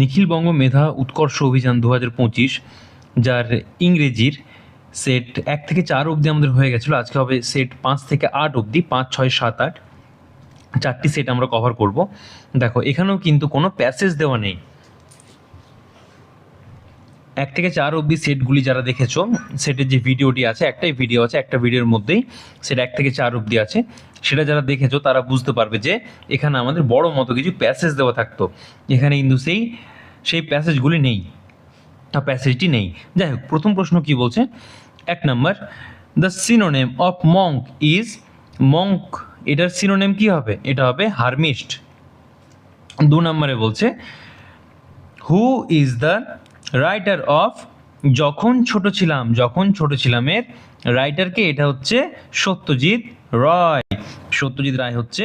নিখিলবঙ্গ মেধা উৎকর্ষ অভিযান দু হাজার পঁচিশ, যার ইংরেজির সেট এক থেকে চার অবধি আমাদের হয়ে গেছিল। আজকে হবে সেট পাঁচ থেকে আট অবধি, পাঁচ, ছয়, সাত, আট। চারটি সেট আমরা কভার করব। দেখো, এখানেও কিন্তু কোনো প্যাসেজ দেওয়া নেই। এক থেকে চার অবধি সেটগুলি যারা দেখেছ, সেটের যে ভিডিওটি আছে, একটাই ভিডিও আছে, একটা ভিডিওর মধ্যেই সেটা এক থেকে চার অবধি আছে। সেটা যারা দেখেছ, তারা বুঝতে পারবে যে এখানে আমাদের বড় মতো কিছু প্যাসেজ দেওয়া থাকতো। এখানে কিন্তু সেই সেই প্যাসেজগুলি নেই। তা প্যাসেজটি নেই। যাই হোক, প্রথম প্রশ্ন কি বলছে? এক নম্বর the synonym of monk is monk এটার সিনোনেম কি হবে? এটা হবে হারমিস্ট দু নম্বরে বলছে who is the writer of যখন ছোট ছিলাম, যখন ছোট ছিলামের রাইটারকে এটা হচ্ছে সত্যজিৎ রয়। সত্যজিৎ রায় হচ্ছে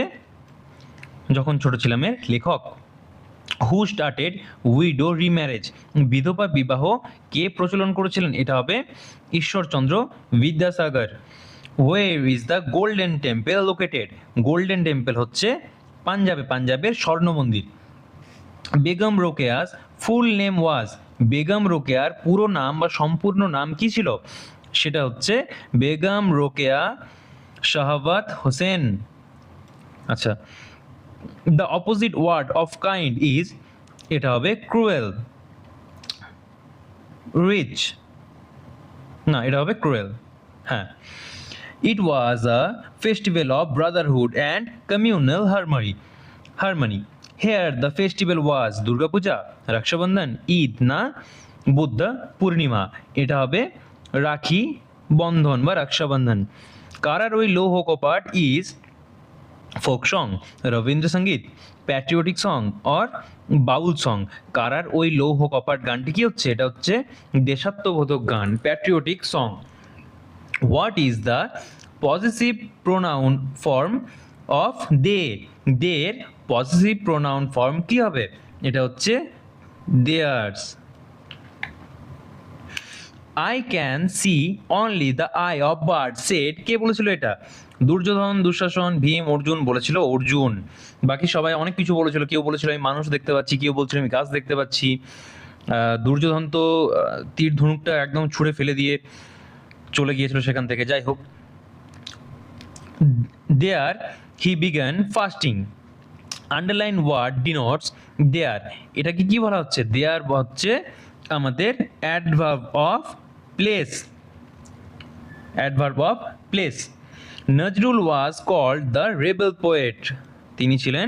যখন ছোট ছিলামের লেখক। হু স্টার্টেড উইডো রিম্যারেজ বিধবা বিবাহ কে প্রচলন করেছিলেন? এটা হবে Ishwarchandra Vidyasagar. Where is the golden temple located golden temple হচ্ছে পাঞ্জাবে, পাঞ্জাবের স্বর্ণ মন্দির। Begum Rokeya's full name was Begum রোকেয়ার পুরো নাম বা সম্পূর্ণ নাম কি ছিল? সেটা হচ্ছে বেগম রোকেয়া শাহবাত হোসেন। আচ্ছা the opposite word of kind is এটা হবে ক্রুয়েল রিচ না, এটা হবে ক্রুয়েল হ্যাঁ। It was a festival of brotherhood and communal harmony harmony here the festival was Durga Puja Raksha Bandhan Eid না বুদ্ধ পূর্ণিমা এটা হবে রাখি বন্ধন বা রক্ষাবন্ধন কারার ওই লৌহ কপাট is folk song Rabindra Sangeet patriotic song or Baul song কারার ওই লৌহ কপাট গানটি কি হচ্ছে এটা হচ্ছে দেশাত্মবোধক গান patriotic song what is the positive pronoun form of they there positive pronoun form কি হবে? এটা হচ্ছে theirs I can see only the eye of bird set কে বলেছিল এটা? দুর্যোধন, দুঃশাসন, ভীম, অর্জুন বলেছিল অর্জুন। বাকি সবাই অনেক কিছু বলেছিল, কেউ বলেছিল আমি মানুষ দেখতে পাচ্ছি, কেউ বলছিল আমি গাছ দেখতে পাচ্ছি। দুর্যোধন তো তীর ধনুকটা একদম ছুঁড়ে ফেলে দিয়ে চলে গিয়েছিল সেখান থেকে। যাই হোক there he began fasting underline word denotes there এটাকে কি বলা হচ্ছে? দেয়ার হচ্ছে আমাদের adverb of place adverb of place Nazrul was called the rebel poet তিনি ছিলেন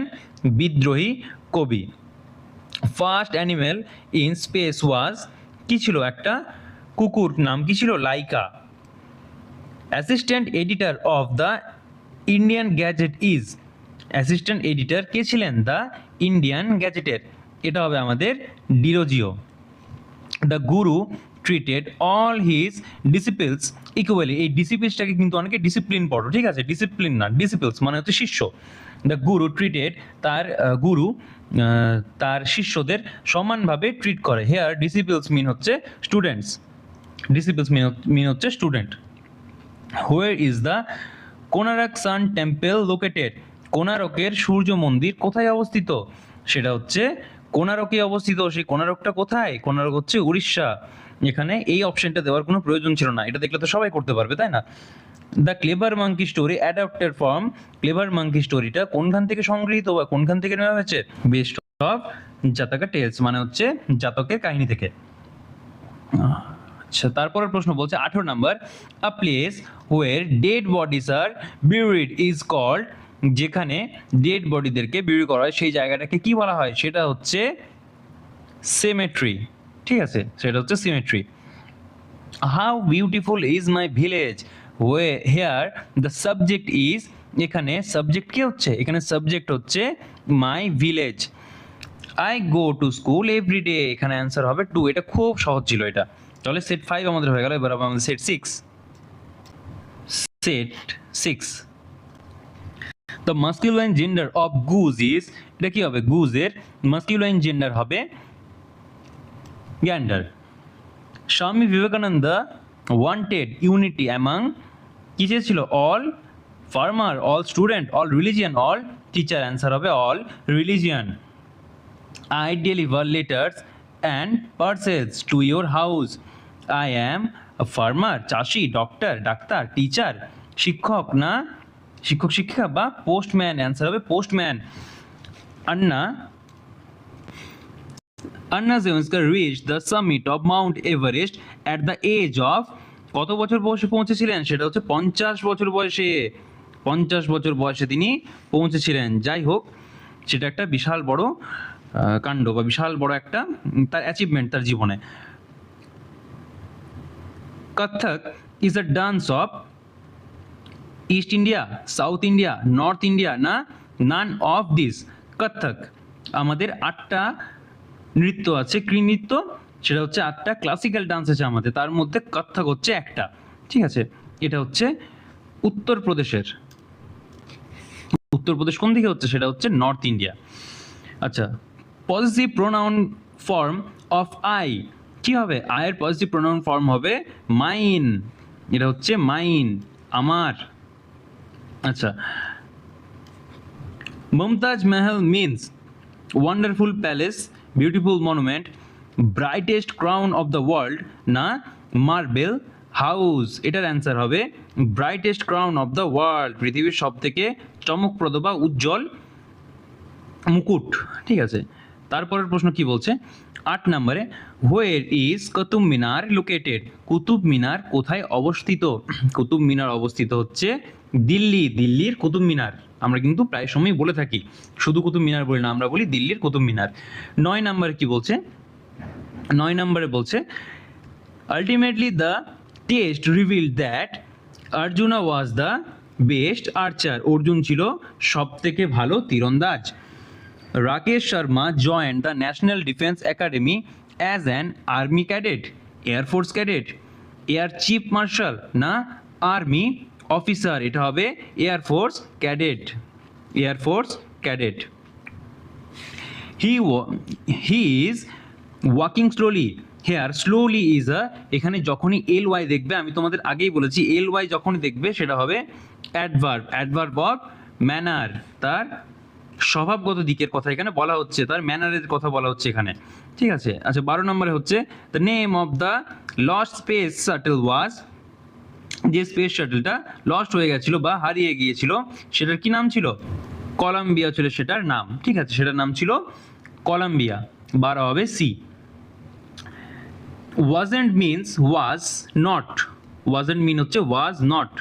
বিদ্রোহী কবি। First animal in space was কি ছিল একটা? কুকুর। নাম কি ছিল? Laika assistant editor of the Indian gazette is assistant editor কে ছিলেন? দ্য ইন্ডিয়ান গ্যাজেটের। এটা হবে আমাদের Derozio. The guru treated all his disciples equally এই ডিসিপ্লিনসটাকে কিন্তু অনেকে ডিসিপ্লিন পড়ো, ঠিক আছে? ডিসিপ্লিন না ডিসিপলস মানে হচ্ছে শিষ্য। দ্য গুরু ট্রিটেড তার গুরু তার শিষ্যদের সমানভাবে ট্রিট করে। হেয়ার ডিসিপলস মিন হচ্ছে স্টুডেন্টস। ডিসিপলস মিন হচ্ছে student. Where is the Konark sun temple located? কোনারকের সূর্য মন্দির কোথায় অবস্থিত? সেটা হচ্ছে কোনারকে অবস্থিত। সেই কোনারকটা কোথায়? কোনারক হচ্ছে উড়িষ্যা। এখানে এই অপশনটা দেওয়ার কোনো প্রয়োজন ছিল না। এটা দেখলে তো সবাই করতে পারবে, তাই না? The clever monkey story adapted form clever monkey স্টোরিটা কোনখান থেকে সংগৃহীত বা কোনখান থেকে নেওয়া হয়েছে? বেস্ট অফ জাতকা টেলস মানে হচ্ছে জাতকের কাহিনী থেকে। আচ্ছা তারপরের প্রশ্ন বলছে, আঠেরো number a place where dead bodies are buried is called যেখানে ডেড বডিদেরকে বিউরি করা হয়, সেই জায়গাটাকে কি বলা হয়? সেটা হচ্ছে সেমেট্রি ঠিক আছে? সেটা হচ্ছে cemetery how beautiful is my village way here the subject is এখানে সাবজেক্ট কি হচ্ছে? এখানে সাবজেক্ট হচ্ছে my village I go to school every day এখানে অ্যান্সার হবে টু এটা খুব সহজ ছিল এটা। তাহলে সেট ফাইভ আমাদের হয়ে গেল, এবার আমাদের set six set six the masculine gender of goose is এটা কি হবে? গুজের মাস্কিউলাইন জেন্ডার হবে গ্যান্ডার Swami Vivekananda wanted unity among কি চেয়েছিল all farmer all student all religion all teacher answer হবে all religion I deliver letters and parcels to your house. I am farmer চাষি doctor ডাক্তার teacher শিক্ষক না শিক্ষক, শিক্ষিকা বা পোস্টম্যান অ্যান্সার হবে postman Anna Anna Zelenska reached the summit of mount Everest at the age of কত বছর বয়সে পৌঁছেছিলেন? সেটা হচ্ছে পঞ্চাশ বছর বয়সে। পঞ্চাশ বছর বয়সে তিনি পৌঁছেছিলেন। যাই হোক, সেটা একটা বিশাল বড় কাণ্ড বা বিশাল বড় একটা তার অ্যাচিভমেন্ট তার জীবনে। Kathak is a dance of east India south India north India না? None of this Kathak. আমাদের আটটা নৃত্য আছে, কি নৃত্য? সেটা হচ্ছে আটটা ক্লাসিক্যাল ডান্স আছে আমাদের। তার মধ্যে কত্থক হচ্ছে একটা। ঠিক আছে? এটা হচ্ছে উত্তরপ্রদেশের উত্তরপ্রদেশ কোন দিকে হচ্ছে? সেটা হচ্ছে নর্থ ইন্ডিয়া আচ্ছা positive pronoun form of I কি হবে? আয়ের পজিটিভ প্রোনাউন ফর্ম হবে মাইন এটা হচ্ছে মাইন আমার। আচ্ছা। Mumtaz Mahal means wonderful palace beautiful monument brightest crown of the world না? মার্বেল হাউস এটার অ্যান্সার হবে brightest crown of the world পৃথিবীর সব থেকে চমকপ্রদ বা উজ্জ্বল মুকুট, ঠিক আছে? তারপরের প্রশ্ন কি বলছে? আট নম্বরে where is Qutub Minar located Qutub Minar কোথায় অবস্থিত? কুতুব মিনার অবস্থিত হচ্ছে দিল্লি, দিল্লির কুতুব মিনার। আমরা কিন্তু প্রায় সময় বলে থাকি, শুধু কুতুব মিনার বলি না, আমরা বলি দিল্লির কুতুব মিনার। নয় নাম্বারে কি বলছে? নয় নম্বরে বলছে ultimately the test reveal that Arjuna was the best archer Arjun ছিল সব থেকে ভালো তীরন্দাজ। Rakesh Sharma joined the national defence academy as an army cadet air force cadet air chief marshal না আর্মি অফিসার, এটা হবে air force cadet air force cadet he he is walking slowly here slowly is a এখানে যখনই L Y দেখবে, আমি তোমাদের আগেই বলেছি এল ওয়াই যখনই দেখবে, সেটা হবে অ্যাডভার্ব অ্যাডভার্ব অফ ম্যানার তার স্বভাবগত দিকের কথা এখানে বলা হচ্ছে, তার ম্যানারের কথা বলা হচ্ছে এখানে। ঠিক আছে? আচ্ছা বারো নম্বরে হচ্ছে the name of the lost space shuttle was যে স্পেস শাটলটা লস্ট হয়ে গেছিল বা হারিয়ে গিয়েছিল, সেটার কি নাম ছিল? কলাম্বিয়া ছিল সেটার নাম, ঠিক আছে? সেটার নাম ছিল কলাম্বিয়া বারো হবে she wasn't means was not wasn't mean হচ্ছে was not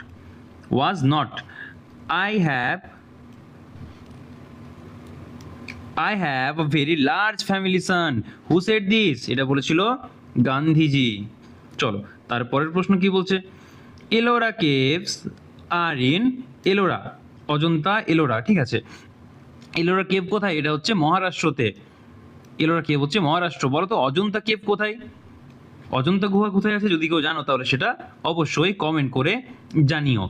was not I have I have a very large family son who said this এটা বলেছিল গান্ধীজি। চলো, তারপরের প্রশ্ন কি বলছে? Ellora caves are in Ellora. Ajanta Ellora, ঠিক আছে? এলোরা কেভ কোথায়? এটা হচ্ছে মহারাষ্ট্রতে। এলোরা কেভ হচ্ছে মহারাষ্ট্র। বলো তো অজন্তা কেভ কোথায়? অজন্তা গুহা কোথায় আছে? যদি কেউ জানো তাহলে সেটা অবশ্যই কমেন্ট করে জানিও।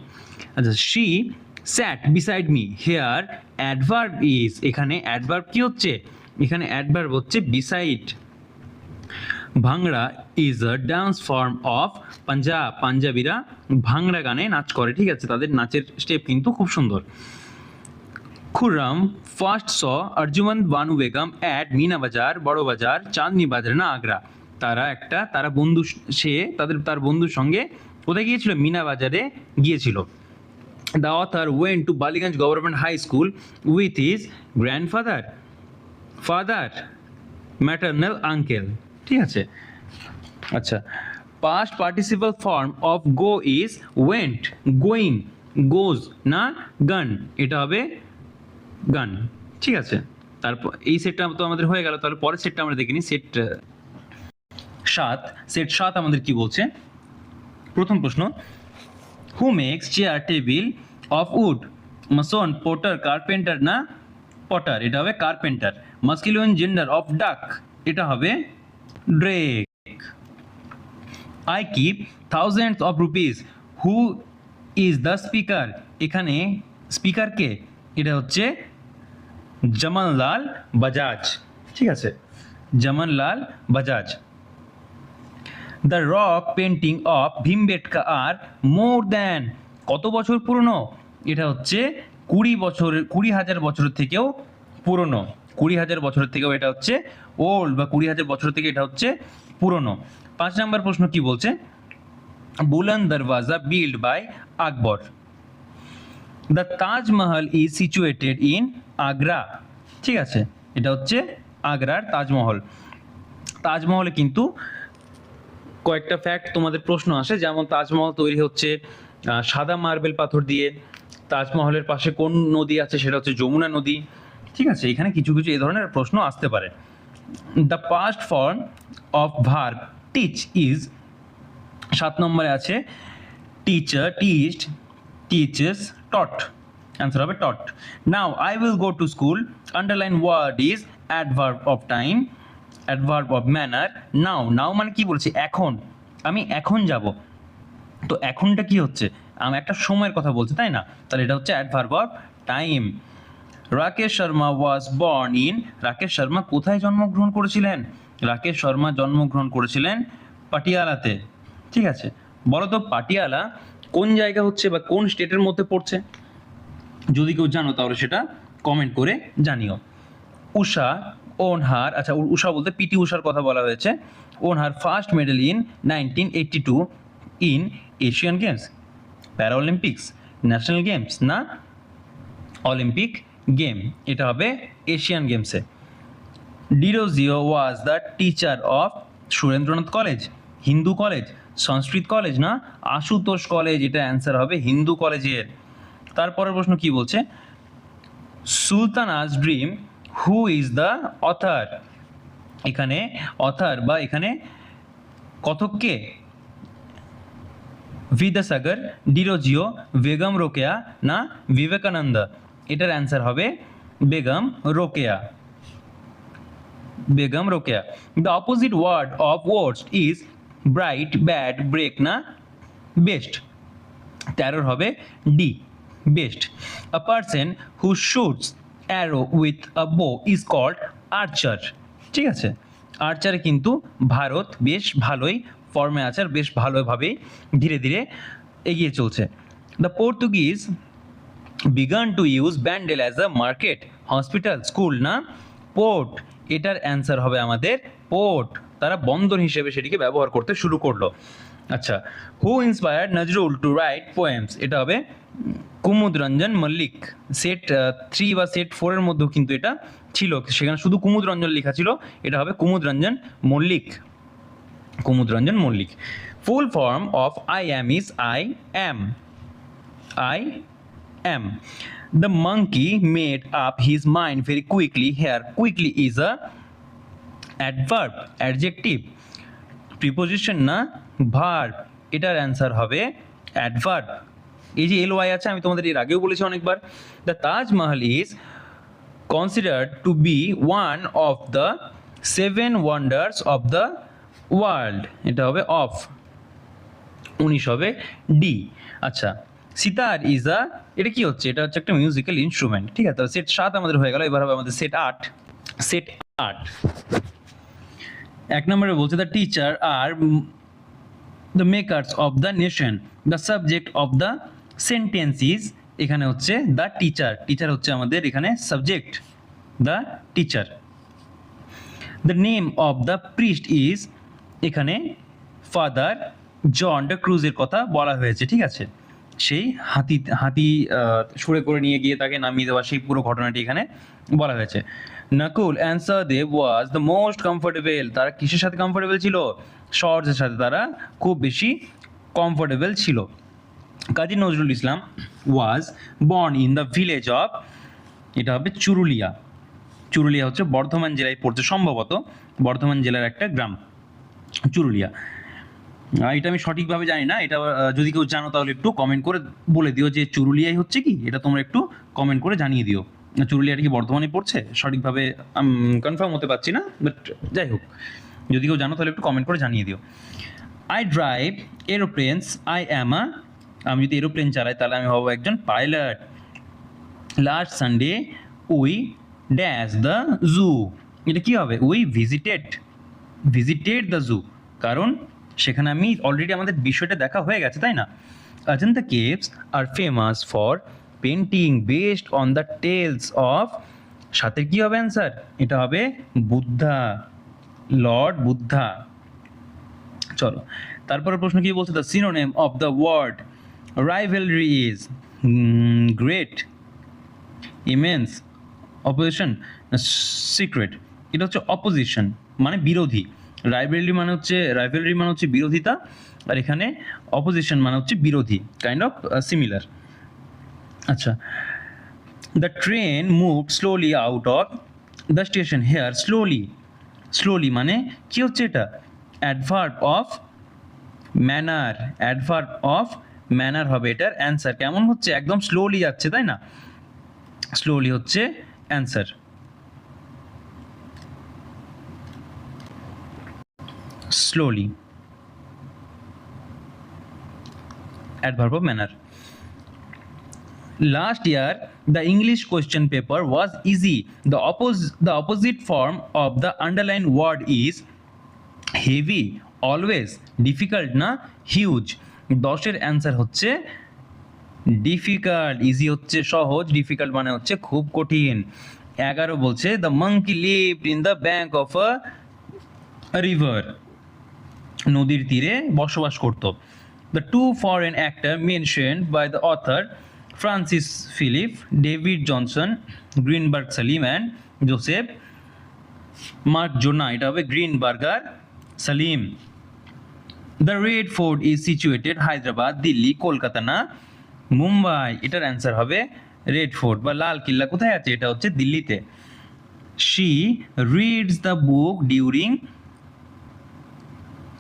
আচ্ছা she sat beside me here adverb is এখানে অ্যাডভার্ব কি হচ্ছে? এখানে অ্যাডভার্ব হচ্ছে beside ভাংড়া is a dance form of Punjab পাঞ্জাবিরা ভাংড়া গানে নাচ করে, ঠিক আছে? তাদের নাচের স্টেপ কিন্তু খুব সুন্দর। Khurram first saw Arjumand Banu Begum at Meena Bazaar, বড় বাজার, চাঁদনি বাজার, না আগ্রা। তারা একটা, তারা বন্ধু সে তাদের, তার বন্ধুর সঙ্গে কোথায় গিয়েছিল? মিনা বাজারে গিয়েছিল। The author went to Ballygunge government high school with his grandfather father maternal uncle ঠিক আছে? আচ্ছা past participle form of go is went going goes না গান এটা হবে গান ঠিক আছে? তারপর এই সেটটা তো আমাদের হয়ে গেল, তাহলে পরের সেটটা আমরা দেখিনি সেট সাত সেট সাত আমাদের কি বলছে? প্রথম প্রশ্ন who makes chair table of wood mason potter carpenter না পটার এটা হবে carpenter masculine gender of duck এটা হবে drake I keep thousands of rupees who is the speaker এখানে স্পিকারকে এটা হচ্ছে জামানলাল বাজাজ। ঠিক আছে? Jamnalal Bajaj. The rock painting of Bhimbetka are more than কত বছর পুরনো? এটা হচ্ছে কুড়ি বছর, কুড়ি হাজার বছর থেকেও পুরনো। কুড়ি হাজার বছরের থেকেও এটা হচ্ছে ওল্ড বা কুড়ি হাজার বছর থেকে এটা হচ্ছে পুরনো। পাঁচ নম্বর প্রশ্ন কি বলছে? Buland Darwaza build by Akbar. The Taj Mahal is situated in Agra ঠিক আছে? এটা হচ্ছে আগ্রার তাজমহল। তাজমহলে কিন্তু কয়েকটা ফ্যাক্ট তোমাদের প্রশ্ন আসে, যেমন তাজমহল তৈরি হচ্ছে সাদা মার্বেল পাথর দিয়ে। তাজমহলের পাশে কোন নদী আছে সেটা হচ্ছে যমুনা নদী। ঠিক আছে? এখানে কিছু কিছু এই ধরনের প্রশ্ন আসতে পারে। The past form of verb teach is সাত নম্বরে আছে teacher teached teaches taught answer হবে taught now I will go to school underline word is adverb of time adverb of manner now now মানে কি বলছি? এখন। আমি এখন যাব। তো এখনটা কি হচ্ছে? আমি একটা সময়ের কথা বলছি, তাই না? তাহলে এটা হচ্ছে adverb of time Rakesh Sharma was born in Rakesh Sharma কোথায় জন্মগ্রহণ করেছিলেন? রাকেশ শর্মা জন্মগ্রহণ করেছিলেন পাটিয়ালাতে। ঠিক আছে? বলো তো পাটিয়ালা কোন জায়গা হচ্ছে বা কোন স্টেটের মধ্যে পড়ছে? যদি কেউ জানো তাহলে সেটা কমেন্ট করে জানিও। উষা ওন হার আচ্ছা উষা বলতে পিটি উষার কথা বলা হয়েছে। Won her first medal in nineteen eighty two in Asian games paralympics national games না? অলিম্পিক গেম এটা হবে এশিয়ান গেমসে Derozio was the teacher of Surendranath college Hindu college Sanskrit college না? আশুতোষ কলেজ এটা অ্যান্সার হবে হিন্দু কলেজের তারপরের প্রশ্ন কি বলছে? Sultana's dream who is the author এখানে অথার বা এখানে কথককে বিদ্যাসাগর ডিরোজিও বেগম রোকেয়া, না? বিবেকানন্দ। এটার অ্যান্সার হবে Begum Rokeya. Begum Rokeya. The opposite word of words is bright bad break না বেস্ট তেরোর হবে D best a person who shoots arrow with a bow is called আর্চার ঠিক আছে? আর্চারে কিন্তু ভারত বেশ ভালোই ফর্মে আছে আর বেশ ভালোভাবেই ধীরে ধীরে এগিয়ে চলছে। The Portuguese began to use Bandel as a market hospital school না পোর্ট এটার অ্যান্সার হবে আমাদের পোর্ট তারা বন্দর হিসেবে সেটিকে ব্যবহার করতে শুরু করল। আচ্ছা who inspired Nazrul to write poems এটা হবে কুমুদ রঞ্জন মল্লিক সেট থ্রি বা সেট ফোরের মধ্যেও কিন্তু এটা ছিল। সেখানে শুধু কুমুদ রঞ্জন লেখা ছিল। এটা হবে Kumud Ranjan Mallick. Kumud Ranjan Mallick. Full form of I am is I am I am. The monkey made up his mind very quickly. Here, quickly is a adverb, adjective. Preposition না verb. এটার answer হবে adverb. এই যে L Y আছে আমি তোমাদের এর আগেও বলেছি অনেকবার the Taj Mahal is considered to be one of the seven wonders of the world এটা হবে অফ উনিশ হবে ডি আচ্ছা সিতার ইজ আ এটা কি হচ্ছে? এটা হচ্ছে একটা মিউজিক্যাল ইনস্ট্রুমেন্ট ঠিক আছে? সেট সাত আমাদের হয়ে গেল, এবার হবে আমাদের সেট আট। সেট আট। এক নম্বরে বলছে the teacher are the makers of the nation the subject of the sentence is এখানে হচ্ছে দ্য টিচার টিচার হচ্ছে আমাদের এখানে subject the teacher the name of the priest is এখানে ফাদার জন দ্য ক্রুজের কথা বলা হয়েছে, ঠিক আছে? সেই হাতি হাতি সরে করে নিয়ে গিয়ে তাকে নামিয়ে দেওয়া, সেই পুরো ঘটনাটি এখানে বলা হয়েছে। নকুল, অ্যান্সার দেব ওয়াজ দ্য মোস্ট কমফোর্টেবল তারা কিসের সাথে কমফোর্টেবল ছিল? শর্টসের সাথে তারা খুব বেশি কমফোর্টেবল ছিল। Kazi Nazrul Islam was born in the village of এটা হবে চুরুলিয়া। চুরুলিয়া হচ্ছে বর্ধমান জেলায় পড়ছে, সম্ভবত বর্ধমান জেলার একটা গ্রাম, চুরুলিয়া। এটা আমি সঠিকভাবে জানি না, এটা যদি কেউ জানো তাহলে একটু কমেন্ট করে বলে দিও যে চুরুলিয়াই হচ্ছে কি? এটা তোমরা একটু কমেন্ট করে জানিয়ে দিও। চুরুলিয়াটা কি বর্ধমানে পড়ছে? সঠিকভাবে কনফার্ম হতে পারছি না বাট যাই হোক, যদি কেউ জানো তাহলে একটু কমেন্ট করে জানিয়ে দিও। I drive aeroplanes I am a আমি যদি এরোপ্লেন চালাই তাহলে আমি হব একজন pilot last Sunday we dash the zoo এটা কি হবে? We visited visited the zoo কারণ সেখানে আমি অলরেডি আমাদের বিষয়টা দেখা হয়ে গেছে, তাই না? Ajanta caves are famous for painting based on the tales of সাথে কি হবে অ্যান্সার এটা হবে বুদ্ধা, লর্ড বুদ্ধা। চলো তারপরে প্রশ্ন কি বলছে? The synonym of the word rivalry is great immense opposition secret এটা হচ্ছে অপোজিশন মানে বিরোধী। রাইভেলরি মানে হচ্ছে রাইভেলরি মানে হচ্ছে বিরোধিতা, আর এখানে অপোজিশন মানে হচ্ছে বিরোধী কাইন্ড অফ সিমিলার আচ্ছা the train move slowly out of the station here slowly slowly মানে কি হচ্ছে এটা? Adverb of manner adverb of manner হবে এটার অ্যান্সার কেমন হচ্ছে? একদম স্লোলি যাচ্ছে, তাই না? স্লোলি হচ্ছে answer slowly adverb of manner last year the english question paper was easy the oppos- the opposite form of the underlined word is heavy always difficult না হিউজ দশের অ্যান্সার হচ্ছে ডিফিকাল্ট ইজি হচ্ছে সহজ difficult মানে হচ্ছে খুব কঠিন এগারো বলছে the monkey lived in the bank of a river নদীর তীরে বসবাস করত। The two foreign actor mention by the author Francis Philip David Johnson Greenberg Salim and Joseph Mark Jonah এটা হবে Greenberger Salim the Red Fort is situated Hyderabad Delhi Kolkata না মুম্বাই এটার answer হবে red fort বা লাল কিল্লা। কোথায় আছে? এটা হচ্ছে দিল্লিতে। She reads the book during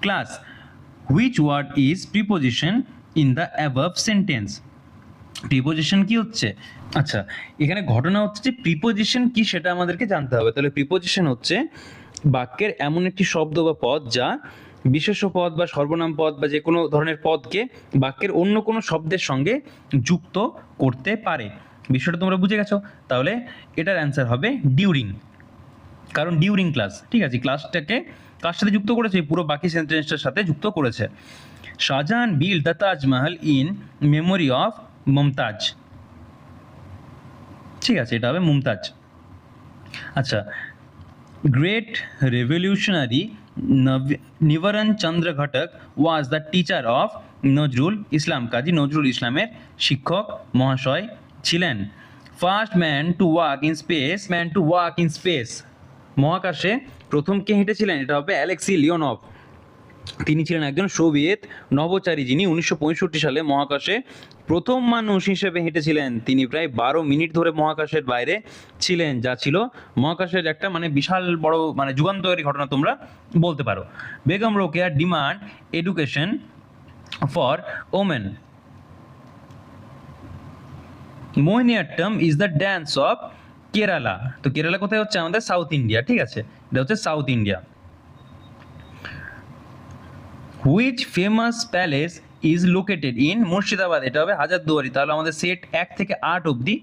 class which word is preposition in the above sentence preposition কি হচ্ছে? আচ্ছা এখানে ঘটনা হচ্ছে যে প্রিপোজিশন কি সেটা আমাদেরকে জানতে হবে। তাহলে প্রিপোজিশন হচ্ছে বাক্যের এমন একটি শব্দ বা পদ যা বিশেষ্য পদ বা সর্বনাম পদ বা যে কোনো ধরনের পদকে বাক্যের অন্য কোনো শব্দের সঙ্গে যুক্ত করতে পারে। বিষয়টা তোমরা বুঝে গেছো? তাহলে এটার অ্যান্সার হবে ডিউরিং কারণ ডিউরিং ক্লাস ঠিক আছে? ক্লাসটাকে কার সাথে যুক্ত করেছে? পুরো বাকি সেন্টেন্সটার সাথে যুক্ত করেছে। Shahjahan built the Taj Mahal in memory of Mumtaz. ঠিক আছে, এটা হবে মুমতাজ। আচ্ছা great revolutionary Nibaran Chandra Ghatak was the teacher of Nazrul Islam, Kazi Nazrul ইসলামের শিক্ষক মহাশয় ছিলেন। First man to walk in space man to walk in space মহাকাশে প্রথম কে হেঁটেছিলেন? এটা হবে অ্যালেক্সি লিওনভ। তিনি ছিলেন একজন সোভিয়েত নভোচারী যিনি উনিশশো পঁয়ষট্টি সালে মহাকাশে প্রথম মানুষ হিসেবে হেঁটেছিলেন। তিনি প্রায় বারো মিনিট ধরে মহাকাশের বাইরে ছিলেন, যা ছিল মহাকাশের একটা মানে বিশাল বড় মানে যুগান্তকারী ঘটনা তোমরা বলতে পারো। Begum রোকেয়ার demand education for women. Mohiniyattam is the dance of Kerala. তো কেরালা কোথায় হচ্ছে? আমাদের সাউথ ইন্ডিয়া ঠিক আছে? এটা হচ্ছে south India which famous palace is located in Murshidabad? এটা হবে হাজারদুয়ারি। তাহলে আমাদের সেট এক থেকে আট অবধি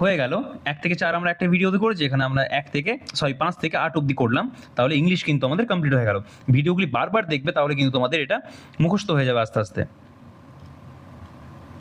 হয়ে গেল। এক থেকে চার আমরা একটা ভিডিওতে করেছি, এখানে আমরা এক থেকে সরি পাঁচ থেকে আট অবধি করলাম। তাহলে ইংলিশ কিন্তু আমাদের কমপ্লিট হয়ে গেল। ভিডিওগুলি বারবার দেখবে, তাহলে কিন্তু তোমাদের এটা মুখস্থ হয়ে যাবে আস্তে আস্তে।